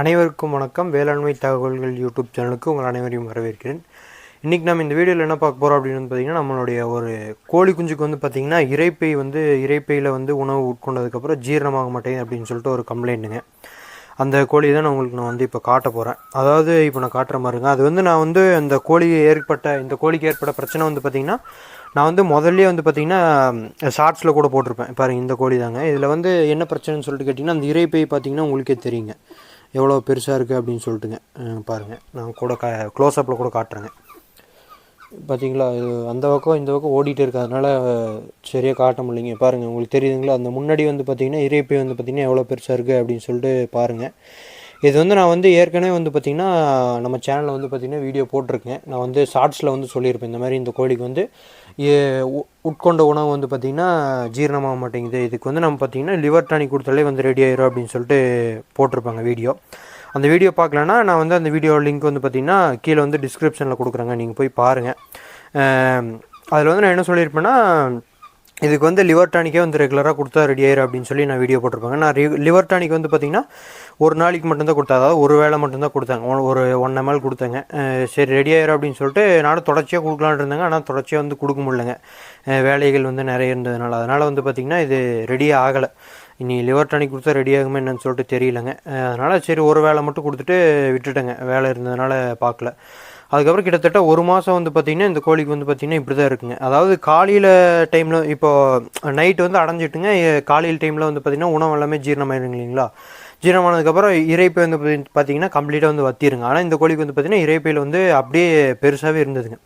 அனைவருக்கும் வணக்கம். வேளாண்மை தகவல்கள் யூடியூப் சேனலுக்கு உங்கள் அனைவரையும் வரவேற்கிறேன். இன்றைக்கி நம்ம இந்த வீடியோவில் என்ன பார்க்க போகிறோம் அப்படின்னு பார்த்தீங்கன்னா பார்த்திங்கன்னா நம்மளுடைய ஒரு கோழி குஞ்சுக்கு வந்து பார்த்திங்கன்னா இறைப்பை வந்து இறைப்பையில் வந்து உணவு உட்கொண்டதுக்கப்புறம் ஜீரணமாக மாட்டேங்குது அப்படின்னு சொல்லிட்டு ஒரு கம்ப்ளைண்ட்டுங்க. அந்த கோழி தான் நான் உங்களுக்கு நான் வந்து இப்போ காட்ட போகிறேன் அதாவது இப்போ நான் காட்டுற மாதிரிங்க. அது வந்து நான் வந்து அந்த கோழிக்கு ஏற்பட்ட இந்த கோழிக்கு ஏற்பட்ட பிரச்சனை வந்து பார்த்திங்கன்னா நான் வந்து முதல்ல வந்து பார்த்திங்கன்னா ஷார்ட்ஸில் கூட போட்டிருப்பேன். பாருங்கள் இந்த கோழி தாங்க இதில் வந்து என்ன பிரச்சனைன்னு சொல்லிட்டு கேட்டிங்கன்னா அந்த இறைப்பை பார்த்திங்கன்னா உங்களுக்கே தெரியுங்க. எவ்வளோ பெருசாக இருக்குது அப்படின்னு சொல்லிட்டுங்க. பாருங்கள் நான் கூட கா க்ளோஸ்அப்பில் கூட காட்டுறேங்க. பார்த்தீங்களா இது அந்த பக்கம் இந்த பக்கம் ஓடிட்டு இருக்கிறதுனால சரியாக காட்ட முடியலைங்க. பாருங்கள் உங்களுக்கு தெரியுதுங்களா? அந்த முன்னாடி வந்து பார்த்தீங்கன்னா இறைப்பை வந்து பார்த்தீங்கன்னா எவ்வளோ பெருசாக இருக்குது அப்படின்னு சொல்லிட்டு பாருங்கள் இது வந்து நான் வந்து ஏற்கனவே வந்து பார்த்திங்கன்னா நம்ம சேனலில் வந்து பார்த்திங்கன்னா வீடியோ போட்டிருக்கேன். நான் வந்து ஷார்ட்ஸில் வந்து சொல்லியிருப்பேன். இந்த மாதிரி இந்த கோழிக்கு வந்து ஏ- உ- உட்கொண்ட உணவு வந்து பார்த்திங்கன்னா ஜீரணமாக மாட்டேங்குது. இதுக்கு வந்து நம்ம பார்த்திங்கன்னா லிவர் டானிக் கொடுத்தாலே வந்து ரெடி ஆயிரும் அப்படின்னு சொல்லிட்டு போட்டிருப்பாங்க வீடியோ அந்த வீடியோ பார்க்கலன்னா நான் வந்து அந்த வீடியோ லிங்க் வந்து பார்த்திங்கன்னா கீழே வந்து டிஸ்கிரிப்ஷனில் கொடுக்குறேங்க. நீங்கள் போய் பாருங்கள் அதில் வந்து நான் என்ன சொல்லியிருப்பேன்னா இதுக்கு வந்து லிவர் டானிக்கே வந்து ரெகுலராக கொடுத்தா ரெடி ஆயிரும் அப்படின்னு சொல்லி நான் வீடியோ போட்டிருப்பாங்க. நான் லிவர் டானிக் வந்து பார்த்திங்கன்னா ஒரு நாளைக்கு மட்டும்தான் கொடுத்தா அதாவது ஒரு வேளை மட்டும்தான் கொடுத்தாங்க ஒரு ஒன் எம்எல் கொடுத்தேங்க. சரி ரெடி ஆயிரும் அப்படின்னு சொல்லிட்டு நானும் தொடர்ச்சியாக கொடுக்கலான்னு இருந்தேங்க. ஆனால் தொடர்ச்சியாக வந்து கொடுக்க முடியலங்க. வேலைகள் வந்து நிறைய இருந்ததுனால. அதனால் வந்து பார்த்திங்கன்னா இது ரெடியே ஆகலை. இனி லிவர் டானிக் கொடுத்தா ரெடி ஆகுமே என்னன்னு சொல்லிட்டு தெரியலங்க. அதனால் சரி ஒரு வேலை மட்டும் கொடுத்துட்டு விட்டுட்டேங்க. வேலை இருந்ததுனால பார்க்கல. அதுக்கப்புறம் கிட்டத்தட்ட ஒரு மாதம் வந்து பார்த்திங்கன்னா இந்த கோழிக்கு வந்து பார்த்திங்கன்னா இப்படி தான் இருக்குங்க. அதாவது காலையில் டைமில் இப்போது நைட்டு வந்து அடைஞ்சிட்டுங்க காலையில் டைமில் வந்து பார்த்திங்கன்னா உணவு எல்லாமே ஜீரணமாயிருங்க இல்லைங்களா? ஜீரணமானதுக்கப்புறம் இறைப்பை வந்து பார்த்திங்கன்னா கம்ப்ளீட்டாக வந்து வத்திருங்க. ஆனால் இந்த கோழிக்கு வந்து பார்த்திங்கன்னா இறைப்பையில் வந்து அப்படியே பெருசாகவே இருந்ததுங்க.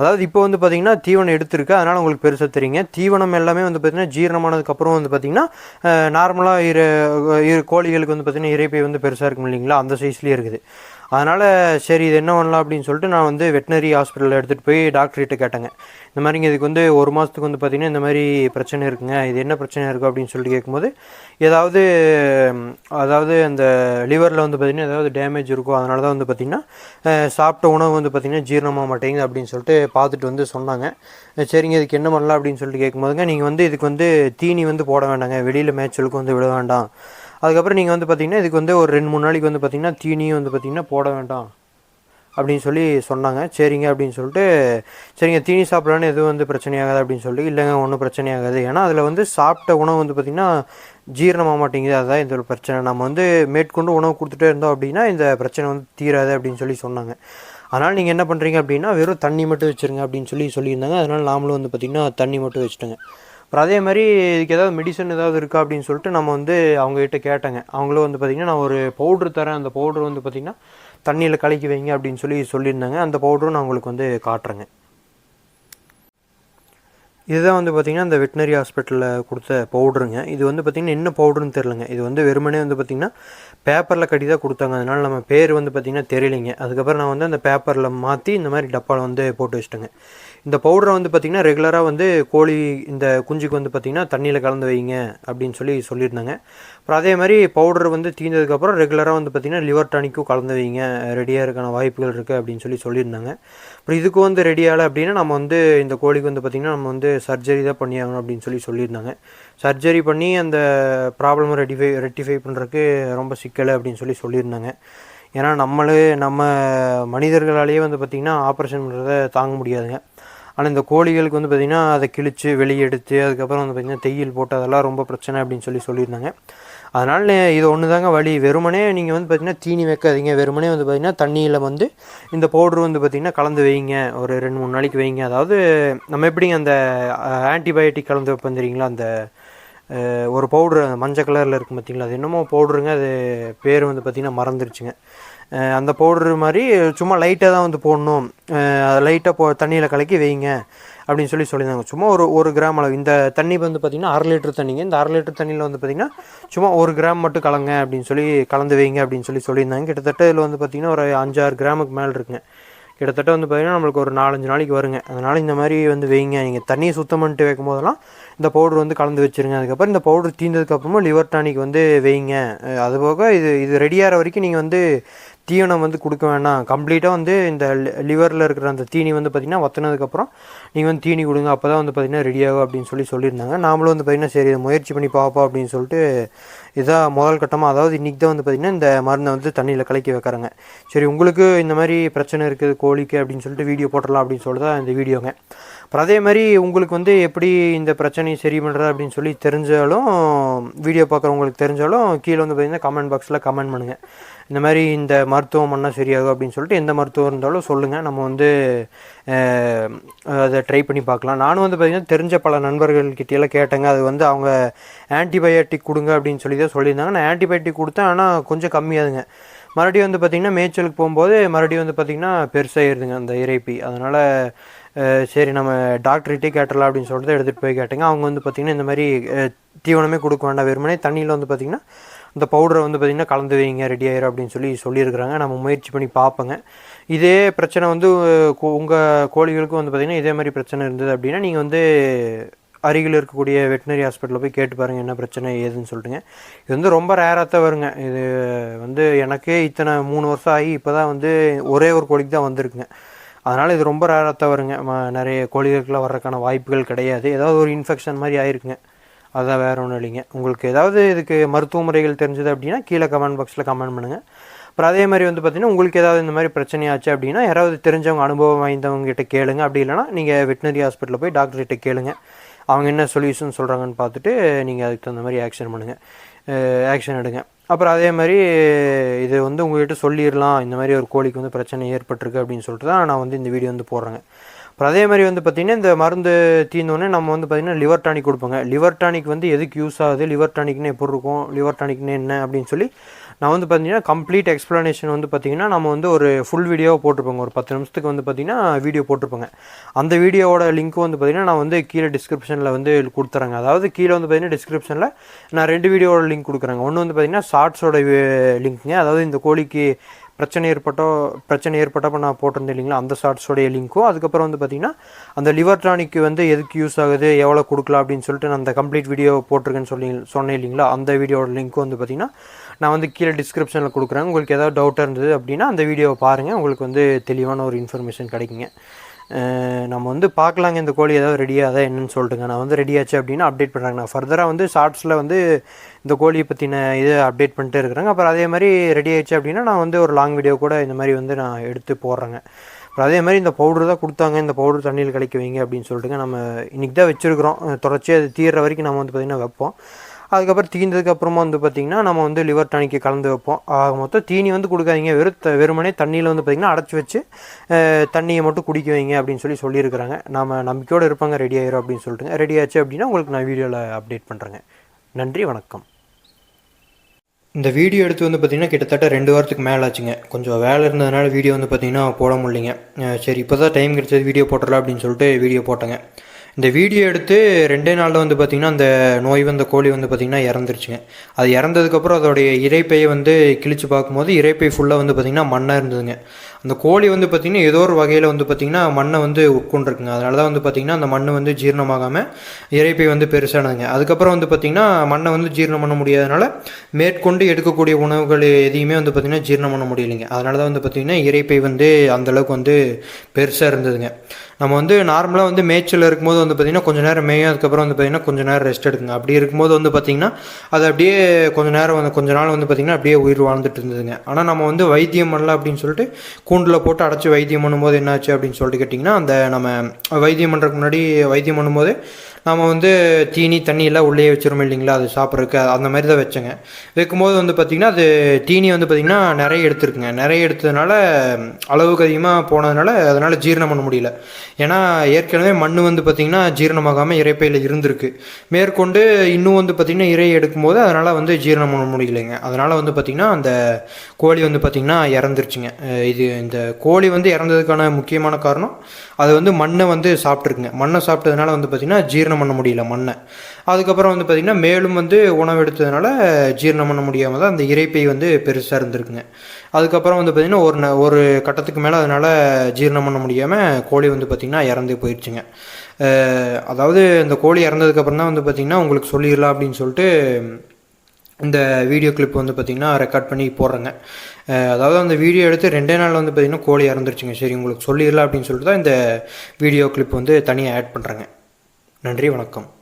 அதாவது இப்போ வந்து பார்த்திங்கன்னா தீவனம் எடுத்திருக்கு அதனால் உங்களுக்கு பெருசாக தெரியுங்க. தீவனம் எல்லாமே வந்து பார்த்தீங்கன்னா ஜீரணமானதுக்கப்புறம் வந்து பார்த்திங்கன்னா நார்மலாக இரு இரு கோழிகளுக்கு வந்து பார்த்திங்கன்னா இறைப்பை வந்து பெருசாக இருக்கும் இல்லைங்களா? அந்த சைஸ்லேயே இருக்குது. அதனால் சரி இது என்ன பண்ணலாம்? அப்படின்னு சொல்லிட்டு நான் வந்து வெட்டினரி ஹாஸ்பிட்டலில் எடுத்துகிட்டு போய் டாக்டர்கிட்ட கேட்டேங்க. இந்த மாதிரிங்க இதுக்கு வந்து ஒரு மாதத்துக்கு வந்து பார்த்திங்கன்னா இந்த மாதிரி பிரச்சனை இருக்குங்க. இது என்ன பிரச்சனை இருக்குது அப்படின்னு சொல்லிட்டு கேட்கும்போது ஏதாவது அதாவது அந்த லிவரில் வந்து பார்த்திங்கன்னா ஏதாவது டேமேஜ் இருக்கும் அதனால தான் வந்து பார்த்திங்கன்னா சாப்பிட்ட உணவு வந்து பார்த்திங்கன்னா ஜீரணமாக மாட்டேங்குது அப்படின்னு சொல்லிட்டு பார்த்துட்டு வந்து சொன்னாங்க. சரிங்க இதுக்கு என்ன பண்ணலாம்? அப்படின்னு சொல்லிட்டு கேட்கும்போதுங்க நீங்கள் வந்து இதுக்கு வந்து தீனி வந்து போட வேண்டாங்க. வெளியில் மேய்ச்சலுக்கு வந்து விட வேண்டாம். அதுக்கப்புறம் நீங்கள் வந்து பார்த்திங்கன்னா இதுக்கு வந்து ஒரு ரெண்டு மூணு நாளைக்கு வந்து பார்த்திங்கன்னா தீனியும் வந்து பார்த்திங்கன்னா போட வேண்டாம் அப்படின்னு சொல்லி சொன்னாங்க. சரிங்க அப்படின்னு சொல்லிட்டு சரிங்க தீனி சாப்பிட்லான்னு எதுவும் வந்து பிரச்சனையாகாது அப்படின்னு சொல்லிட்டு இல்லைங்க ஒன்றும் பிரச்சனையாகாது ஏன்னா அதில் வந்து சாப்பிட்ட உணவு வந்து பார்த்திங்கன்னா ஜீரணமாக மாட்டேங்குது. அதுதான் இந்த ஒரு பிரச்சனை. நம்ம வந்து மேற்கொண்டு உணவு கொடுத்துட்டே இருந்தோம் அப்படின்னா இந்த பிரச்சனை வந்து தீராது அப்படின்னு சொல்லி சொன்னாங்க. அதனால் நீங்கள் என்ன பண்ணுறீங்க அப்படின்னா வெறும் தண்ணி மட்டும் வச்சுருங்க அப்படின்னு சொல்லி சொல்லியிருந்தாங்க. அதனால் நாமளும் வந்து பார்த்திங்கன்னா தண்ணி மட்டும் வச்சுட்டோங்க. அப்புறம் அதே மாதிரி இதுக்கு ஏதாவது மெடிசன் ஏதாவது இருக்கா அப்படின்னு சொல்லிட்டு நம்ம வந்து அவங்ககிட்ட கேட்டேங்க. அவங்களும் வந்து பார்த்திங்கன்னா நான் ஒரு பவுட்ரு தரேன். அந்த பவுட்ரு வந்து பார்த்திங்கன்னா தண்ணியில் கலக்கி வைங்க அப்படின்னு சொல்லி சொல்லியிருந்தாங்க. அந்த பவுடரும் நான் உங்களுக்கு வந்து காட்டுறேங்க. இதுதான் வந்து பார்த்திங்கன்னா இந்த வெட்டினரி ஹாஸ்பிட்டலில் கொடுத்த பவுடருங்க இது வந்து பார்த்திங்கன்னா என்ன பவுடருன்னு தெரிலங்க இது வந்து வெறுமனே வந்து பார்த்திங்கன்னா பேப்பரில் கட்டி தான் கொடுத்தாங்க. அதனால் நம்ம பேர் வந்து பார்த்திங்கன்னா தெரியலைங்க. அதுக்கப்புறம் நான் வந்து அந்த பேப்பரில் மாற்றி இந்த மாதிரி டப்பாவில் வந்து போட்டு வச்சிட்டேங்க. இந்த பவுடரை வந்து பார்த்திங்கன்னா ரெகுலராக வந்து கோழி இந்த குஞ்சுக்கு வந்து பார்த்திங்கன்னா தண்ணியில் கலந்து வைங்க அப்படின்னு சொல்லி சொல்லியிருந்தாங்க. அப்புறம் அதே மாதிரி பவுடர் வந்து தீர்ந்ததுக்கப்புறம் ரெகுலராக வந்து பார்த்திங்கன்னா லிவர் டானிக்கும் கலந்து வைங்க. ரெடியாக இருக்கான வாய்ப்புகள் இருக்குது அப்படின்னு சொல்லி சொல்லியிருந்தாங்க. அப்புறம் இதுக்கு வந்து ரெடியாகலை அப்படின்னா நம்ம வந்து இந்த கோழிக்கு வந்து பார்த்திங்கன்னா நம்ம வந்து சர்ஜரி தான் பண்ணியாகணும் அப்படின்னு சொல்லி சொல்லியிருந்தாங்க. சர்ஜரி பண்ணி அந்த ப்ராப்ளம் ரெட்டிஃபை ரெட்டிஃபை பண்ணுறதுக்கு ரொம்ப சிக்கல் அப்படின்னு சொல்லி சொல்லியிருந்தாங்க. ஏன்னா நம்மளே நம்ம மனிதர்களாலேயே வந்து பார்த்திங்கன்னா ஆப்ரேஷன் பண்ணுறதை தாங்க முடியாதுங்க. ஆனால் இந்த கோழிகளுக்கு வந்து பார்த்திங்கன்னா அதை கிழிச்சு வெளியே எடுத்து அதுக்கப்புறம் வந்து பார்த்திங்கன்னா தையல் போட்டு அதெல்லாம் ரொம்ப பிரச்சனை அப்படின்னு சொல்லி சொல்லியிருந்தாங்க. அதனால் இது ஒன்று தாங்க வழி. வெறுமனே நீங்கள் வந்து பார்த்திங்கன்னா தீனி வைக்காதீங்க. வெறுமனே வந்து பார்த்திங்கன்னா தண்ணியில் வந்து இந்த பவுட்ரு வந்து பார்த்திங்கன்னா கலந்து வைங்க. ஒரு ரெண்டு மூணு நாளைக்கு வைங்க. அதாவது நம்ம எப்படிங்க அந்த ஆன்டிபயோட்டிக் கலந்து வைப்போம் தெரியுங்களா? அந்த ஒரு பவுட்ரு மஞ்சள் கலரில் இருக்கும் பார்த்தீங்களா அது என்னமோ பவுட்ருங்க. அது பேர் வந்து பார்த்திங்கன்னா மறந்துருச்சுங்க. அந்த பவுடர் மாதிரி சும்மா லைட்டாக தான் வந்து போடணும். லைட்டாக போ தண்ணியில் கலக்கி வைங்க அப்படின்னு சொல்லி சொல்லியிருந்தாங்க. சும்மா ஒரு ஒரு கிராம் அளவு. இந்த தண்ணி வந்து பார்த்திங்கன்னா அரை லிட்டர் தண்ணிங்க. இந்த அரை லிட்டர் தண்ணியில் வந்து பார்த்திங்கன்னா சும்மா ஒரு கிராம் மட்டும் கலங்க அப்படின்னு சொல்லி கலந்து வைங்க அப்படின்னு சொல்லி சொல்லியிருந்தாங்க. கிட்டத்தட்ட இதில் வந்து பார்த்திங்கன்னா ஒரு அஞ்சாறு கிராமுக்கு மேலே இருக்குங்க. கிட்டத்தட்ட வந்து பார்த்திங்கன்னா நம்மளுக்கு ஒரு நாலஞ்சு நாளைக்கு வருங்க. அதனால் இந்த மாதிரி வந்து வைங்க. நீங்கள் தண்ணியை சுத்தம் பண்ணிட்டு வைக்கும் போதெல்லாம் இந்த பவுடர் வந்து கலந்து வச்சுருங்க. அதுக்கப்புறம் இந்த பவுடர் தீர்ந்ததுக்கப்புறமா லிவர் டானிக் வந்து வைங்க. அதுபோக இது இது ரெடியாகிற வரைக்கும் நீங்கள் வந்து தீவனம் வந்து கொடுக்க வேணாம். கம்ப்ளீட்டாக வந்து இந்த லிவரில் இருக்கிற அந்த தீனி வந்து பார்த்திங்கன்னா வத்தினதுக்கப்புறம் நீங்கள் வந்து தீனி கொடுங்க அப்போ தான் வந்து பார்த்திங்கன்னா ரெடி ஆகும் அப்படின்னு சொல்லி சொல்லியிருந்தாங்க. நாமளும் வந்து பார்த்திங்கன்னா சரி முயற்சி பண்ணி பார்ப்போம் அப்படின்னு சொல்லிட்டு இதான் முதல் கட்டமாக அதாவது இன்றைக்கி தான் வந்து பார்த்திங்கன்னா இந்த மருந்தை வந்து தண்ணியில் கலக்கி வைக்கிறாங்க. சரி உங்களுக்கு இந்த மாதிரி பிரச்சனை இருக்குது கோழிக்கு அப்படின்னு சொல்லிட்டு வீடியோ போட்டுடலாம் அப்படின்னு சொல்லிட்டு தான் இந்த வீடியோங்க. அப்புறம் அதே மாதிரி உங்களுக்கு வந்து எப்படி இந்த பிரச்சனையை சரி பண்ணுறது அப்படின்னு சொல்லி தெரிஞ்சாலும் வீடியோ பார்க்குறவங்களுக்கு தெரிஞ்சாலும் கீழே வந்து பார்த்திங்கன்னா கமெண்ட் பாக்ஸில் கமெண்ட் பண்ணுங்கள் இந்த மாதிரி இந்த மருத்துவம் பண்ணால் சரியாகும் அப்படின்னு சொல்லிட்டு எந்த மருத்துவம் இருந்தாலும் சொல்லுங்கள் நம்ம வந்து அதை ட்ரை பண்ணி பார்க்கலாம். நானும் வந்து பார்த்திங்கன்னா தெரிஞ்ச பல நண்பர்கள்கிட்டயெல்லாம் கேட்டேங்க. அது வந்து அவங்க ஆன்டிபயோட்டிக் கொடுங்க அப்படின்னு சொல்லி ஏதோ சொல்லியிருந்தாங்க. நான் ஆன்டிபயோட்டிக் கொடுத்தேன். ஆனால் கொஞ்சம் கம்மியாதுங்க. மறுபடியும் வந்து பார்த்திங்கன்னா மேய்ச்சலுக்கு போகும்போது மறுபடியும் வந்து பார்த்திங்கன்னா பெருசாகிடுதுங்க அந்த இறைப்பி. அதனால் சரி நம்ம டாக்டர்கிட்டே கேட்டலாம் அப்படின்னு சொல்லிட்டு எடுத்துகிட்டு போய் கேட்டேங்க. அவங்க வந்து பார்த்திங்கன்னா இந்த மாதிரி தீவனமே கொடுக்க வேண்டாம். வெறுமனே தண்ணியில் வந்து பார்த்திங்கன்னா இந்த பவுடரை வந்து பார்த்திங்கன்னா கலந்து வைங்க ரெடி ஆயிரும் அப்படின்னு சொல்லி சொல்லியிருக்கிறாங்க. நம்ம முயற்சி பண்ணி பார்ப்போங்க இதே பிரச்சனை வந்து உங்கள் கோழிகளுக்கும் வந்து பார்த்திங்கன்னா இதே மாதிரி பிரச்சனை இருந்தது அப்படின்னா நீங்கள் வந்து அருகில் இருக்கக்கூடிய வெட்டினரி ஹாஸ்பிட்டலில் போய் கேட்டு பாருங்கள் என்ன பிரச்சனை ஏதுன்னு சொல்லிட்டுங்க. இது வந்து ரொம்ப ரேராக தான் வருங்க. இது வந்து எனக்கே இத்தனை மூணு வருஷம் ஆகி இப்போ தான் வந்து ஒரே ஒரு கோழிக்கு தான் வந்திருக்குங்க. அதனால் இது ரொம்ப ரேராக தான் வருங்க. நிறைய கோழிகளுக்குலாம் வர்றதுக்கான வாய்ப்புகள் கிடையாது. ஏதாவது ஒரு இன்ஃபெக்ஷன் மாதிரி ஆயிருக்குங்க. அதுதான் வேறு ஒன்றும் இல்லைங்க. உங்களுக்கு ஏதாவது இதுக்கு மருத்துவ முறைகள் தெரிஞ்சது அப்படின்னா கீழே கமெண்ட் பாக்ஸில் கமெண்ட் பண்ணுங்கள் அப்புறம் அதே மாதிரி வந்து பார்த்திங்கன்னா உங்களுக்கு ஏதாவது இந்த மாதிரி பிரச்சனையாச்சு அப்படின்னா யாராவது தெரிஞ்சவங்க அனுபவம் வாய்ந்தவங்ககிட்ட கேளுங்க. அப்படி இல்லைனா நீங்கள் வெட்டினரி ஹாஸ்பிட்டலில் போய் டாக்டர்கிட்ட கேளுங்கள் அவங்க என்ன சொல்யூஷன் சொல்கிறாங்கன்னு பார்த்துட்டு நீங்கள் அதுக்கு தகுந்த மாதிரி ஆக்ஷன் பண்ணுங்கள் ஆக்ஷன் எடுங்க. அப்புறம் அதே மாதிரி இது வந்து உங்கள்கிட்ட சொல்லிடலாம். இந்த மாதிரி ஒரு கோழிக்கு வந்து பிரச்சனை ஏற்பட்டிருக்கு அப்படின்னு சொல்லிட்டு தான் நான் வந்து இந்த வீடியோ வந்து போடுறேங்க. அப்புறம் அதே மாதிரி வந்து பார்த்திங்கன்னா இந்த மருந்து தீர்ந்தோடனே நம்ம வந்து பார்த்திங்கன்னா லிவர் டானிக் கொடுப்போங்க. லிவர் டானிக் வந்து எதுக்கு யூஸ் ஆகுது? லிவர் டானிக்னு எப்படி இருக்கும்? லிவர் டானிக்னு என்ன அப்படின்னு சொல்லி நான் வந்து பார்த்தீங்கன்னா கம்ப்ளீட் எக்ஸ்ப்ளனேஷன் வந்து பார்த்திங்கன்னா நம்ம வந்து ஒரு ஃபுல் வீடியோவை போட்டிருப்போங்க. ஒரு பத்து நிமிஷத்துக்கு வந்து பார்த்திங்கன்னா வீடியோ போட்டிருப்போங்க. அந்த வீடியோவோட லிங்க் வந்து பார்த்திங்கன்னா நான் வந்து கீழே டிஸ்கிரிப்ஷனில் வந்து கொடுத்துறேங்க. அதாவது கீழே வந்து பார்த்திங்கன்னா டிஸ்கிரிப்ஷனில் நான் ரெண்டு வீடியோவோட லிங்க் கொடுக்குறேங்க. ஒன்று வந்து பார்த்திங்கன்னா ஷார்ட்ஸோட லிங்க்குங்க அதாவது இந்த கோழிக்கு பிரச்சனை ஏற்பட்டோ பிரச்சனை ஏற்பட்டப்போ நான் போட்டிருந்தேன் இல்லைங்களா அந்த ஷார்ட்ஸோடைய லிங்க்கும். அதுக்கப்புறம் வந்து பார்த்திங்கன்னா அந்த லிவர் டானிக்கு வந்து எதுக்கு யூஸ் ஆகுது எவ்வளோ கொடுக்கலாம் அப்படின்னு சொல்லிட்டு நான் அந்த கம்ப்ளீட் வீடியோ போட்டிருக்கேன்னு சொல்லி சொன்னேன் இல்லைங்களா அந்த வீடியோட லிங்க்கும் வந்து பார்த்திங்கன்னா நான் வந்து கீழே டிஸ்கிரிப்ஷனில் கொடுக்குறேன். உங்களுக்கு ஏதாவது டவுட்டாக இருந்தது அப்படின்னா அந்த வீடியோவை பாருங்கள் உங்களுக்கு வந்து தெளிவான ஒரு இன்ஃபர்மேஷன் கிடைக்குங்க. நம்ம வந்து பார்க்கலாங்க. இந்த கோழி ஏதாவது ரெடியாக தான் என்னன்னு சொல்லிட்டுங்க. நான் வந்து ரெடியாச்சு அப்படின்னா அப்டேட் பண்ணுறாங்க நான் ஃபர்தராக வந்து ஷார்ட்ஸில் வந்து இந்த கோழியை பற்றின இது அப்டேட் பண்ணிட்டு இருக்கிறாங்க. அப்புறம் அதே மாதிரி ரெடி ஆயிடுச்சு அப்படின்னா நான் வந்து ஒரு லாங் வீடியோ கூட இந்த மாதிரி வந்து நான் எடுத்து போடுறேங்க. அப்புறம் அதே மாதிரி இந்த பவுடர் தான் கொடுத்தாங்க. இந்த பவுடர் தண்ணியில் கலக்கி வைங்க அப்படின்னு சொல்லிட்டுங்க நம்ம இன்றைக்கி தான் வச்சுருக்கிறோம். தொடர்ச்சியாக அது தீர்ற வரைக்கும் நம்ம வந்து பார்த்திங்கன்னா வைப்போம். அதுக்கப்புறம் தீர்ந்ததுக்கப்புறமா வந்து பார்த்திங்கன்னா நம்ம வந்து லிவர் டானிக்கு கலந்து வைப்போம். ஆக மொத்தம் தீனி வந்து கொடுக்காதீங்க. வெறும் வெறுமனே தண்ணியில் வந்து பார்த்திங்கன்னா அடைச்சி வச்சு தண்ணியை மட்டும் குடிக்க வைங்க அப்படின்னு சொல்லி சொல்லியிருக்கிறாங்க. நம்ம நம்பிக்கையோடு இருப்பாங்க. ரெடி ஆயிரும் அப்படின்னு சொல்லிட்டுங்க. ரெடி ஆச்சு அப்படின்னா உங்களுக்கு நான் வீடியோவில் அப்டேட் பண்ணுறேங்க நன்றி வணக்கம். இந்த வீடியோ எடுத்து வந்து பார்த்திங்கன்னா கிட்டத்தட்ட ரெண்டு வாரத்துக்கு மேலே ஆச்சுங்க. கொஞ்சம் வேலை இருந்ததுனால வீடியோ வந்து பார்த்திங்கன்னா போட முடியலைங்க. சரி இப்போ தான் டைம் கிடைச்சது வீடியோ போட்டுடலாம் அப்படின்னு சொல்லிட்டு வீடியோ போட்டேங்க. இந்த வீடியோ எடுத்து ரெண்டே நாளில் வந்து பார்த்திங்கன்னா அந்த நோய் வந்த கோழி வந்து பார்த்திங்கன்னா இறந்துருச்சுங்க. அது இறந்ததுக்கப்புறம் அதோடைய இறைப்பையை வந்து கிழிச்சு பார்க்கும்போது இறைப்பை ஃபுல்லாக வந்து பார்த்திங்கன்னா மண்ணாக இருந்ததுங்க. அந்த கோழி வந்து பார்த்திங்கன்னா ஏதோ ஒரு வகையில் வந்து பார்த்திங்கன்னா மண்ணை வந்து உட்கொண்டிருக்குங்க அதனால தான் வந்து பார்த்திங்கன்னா அந்த மண் வந்து ஜீரணமாகாமல் இறைப்பை வந்து பெருசானதுங்க அதுக்கப்புறம் வந்து பார்த்திங்கன்னா மண்ணை வந்து ஜீரணம் பண்ண முடியாதனால மேற்கொண்டு எடுக்கக்கூடிய உணவுகள் எதையுமே வந்து பார்த்திங்கன்னா ஜீரணம் பண்ண முடியலைங்க அதனால தான் வந்து பார்த்திங்கன்னா இறைப்பை வந்து அந்தளவுக்கு வந்து பெருசாக இருந்ததுங்க நம்ம வந்து நார்மலாக வந்து மேய்ச்சல் இருக்கும்போது வந்து பார்த்திங்கன்னா கொஞ்சம் நேரம் மேயும் அதுக்கப்புறம் வந்து பார்த்திங்கன்னா கொஞ்சம் நேரம் ரெஸ்ட் எடுக்குங்க அப்படி இருக்கும்போது வந்து பார்த்திங்கன்னா அது அப்படியே கொஞ்சம் நேரம் வந்து கொஞ்ச நாள் வந்து பார்த்திங்கன்னா அப்படியே உயிர் வாழ்ந்துட்டு இருந்ததுங்க ஆனால் நம்ம வந்து வைத்தியம் பண்ணல அப்படின்னு சொல்லிட்டு கூண்டில் போட்டு அடைச்சி வைத்தியம் பண்ணும்போது என்னாச்சு அப்படின்னு சொல்லிட்டு கேட்டிங்கன்னா அந்த நம்ம வைத்தியம் பண்ணுறதுக்கு முன்னாடி வைத்தியம் பண்ணும்போது நம்ம வந்து தீனி தண்ணியெல்லாம் உள்ளே வச்சிரும் இல்லைங்களா? அது சாப்பிட்றதுக்கு அந்த மாதிரி தான் வச்சேங்க. வைக்கும்போது வந்து பார்த்திங்கன்னா அது தீனி வந்து பார்த்திங்கன்னா நிறைய எடுத்துருக்குங்க. நிறைய எடுத்ததுனால அளவுக்கு அதிகமாக போனதுனால அதனால் ஜீரணம் பண்ண முடியல. ஏன்னா ஏற்கனவே மண் வந்து பார்த்திங்கன்னா ஜீரணமாகாமல் இறைப்பையில் இருந்திருக்கு. மேற்கொண்டு இன்னும் வந்து பார்த்திங்கன்னா இறை எடுக்கும்போது அதனால் வந்து ஜீரணம் பண்ண முடியலைங்க. அதனால் வந்து பார்த்திங்கன்னா அந்த கோழி வந்து பார்த்திங்கன்னா இறந்துருச்சுங்க. இது இந்த கோழி வந்து இறந்ததுக்கான முக்கியமான காரணம் அது வந்து மண்ணை வந்து சாப்பிட்ருக்குங்க மண்ணை சாப்பிட்டதுனால வந்து பார்த்திங்கன்னா ஜீரணம் பண்ண முடியல மண்ணை. அதுக்கப்புறம் வந்து பார்த்திங்கன்னா மேலும் வந்து உணவு எடுத்ததுனால ஜீரணம் பண்ண முடியாமல் தான் அந்த இறைப்பை வந்து பெருசாக இருந்திருக்குங்க. அதுக்கப்புறம் வந்து பார்த்திங்கன்னா ஒரு ஒரு கட்டத்துக்கு மேலே அதனால் ஜீரணம் பண்ண முடியாமல் கோழி வந்து பார்த்திங்கன்னா இறந்து போயிடுச்சுங்க அதாவது இந்த கோழி இறந்ததுக்கப்புறம் தான் வந்து பார்த்திங்கன்னா உங்களுக்கு சொல்லிடலாம் அப்படின்னு சொல்லிட்டு இந்த வீடியோ கிளிப் வந்து பார்த்திங்கன்னா ரெக்கார்ட் பண்ணி போடுறேங்க. அதாவது அந்த வீடியோ எடுத்து ரெண்டே நாளில் வந்து பார்த்திங்கன்னா கோழி இறந்துருச்சுங்க. சரி உங்களுக்கு சொல்லிடலாம் அப்படின்னு சொல்லிட்டு தான் இந்த வீடியோ கிளிப் வந்து தனியாக ஆட் பண்ணுறேங்க நன்றி வணக்கம்.